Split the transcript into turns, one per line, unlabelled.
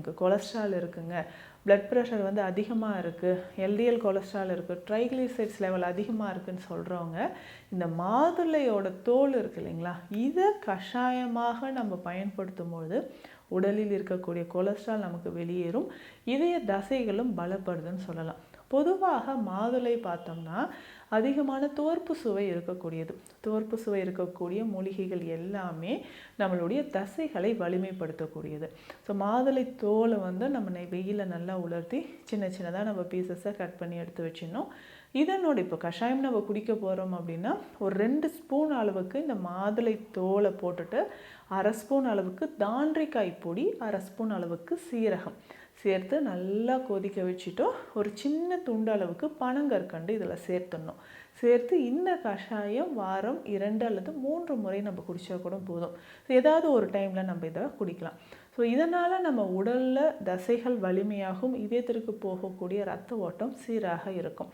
எனக்கு கொலஸ்ட்ரால் இருக்குங்க. Blood pressure வந்து அதிகமாக இருக்குது எல்டிஎல் கொலஸ்ட்ரால் இருக்குது ட்ரைக்ளிசைட்ஸ் லெவல் அதிகமாக இருக்குன்னு சொல்கிறவங்க இந்த மாதுளையோட தோல் இருக்கு இல்லைங்களா இதை கஷாயமாக நம்ம பயன்படுத்தும் பொழுது உடலில் இருக்கக்கூடிய கொலஸ்ட்ரால் நமக்கு வெளியேறும். இதய தசைகளும் பலப்படுதுன்னு சொல்லலாம். பொதுவாக மாதுளை பார்த்தோம்னா அதிகமான தோற்பு சுவை இருக்கக்கூடியது. தோற்பு சுவை இருக்கக்கூடிய மூலிகைகள் எல்லாமே நம்மளுடைய தசைகளை வலிமைப்படுத்தக்கூடியது. ஸோ மாதுளை தோலை வந்து நம்ம வெயிலில் நல்லா உலர்த்தி சின்ன சின்னதாக நம்ம பீசஸை கட் பண்ணி எடுத்து வச்சிடணும். இதனோட இப்போ கஷாயம் நம்ம குடிக்க போகிறோம் அப்படின்னா ஒரு ரெண்டு ஸ்பூன் அளவுக்கு இந்த மாதுளை தோலை போட்டுட்டு அரை ஸ்பூன் அளவுக்கு தாண்டிக்காய் பொடி அரை ஸ்பூன் அளவுக்கு சீரகம். சேர்த்து நல்லா கொதிக்க வச்சுட்டோம். ஒரு சின்ன துண்டு அளவுக்கு பனங்கற்கண்டு இதில் சேர்த்துடணும். சேர்த்து இந்த கஷாயம் வாரம் இரண்டு அல்லது மூன்று முறை நம்ம குடித்தா கூட போதும். ஏதாவது ஒரு டைமில் நம்ம இதை குடிக்கலாம். ஸோ இதனால் நம்ம உடலில் தசைகள் வலிமையாகும் இதயத்திற்கு போகக்கூடிய ரத்த ஓட்டம் சீராக இருக்கும்.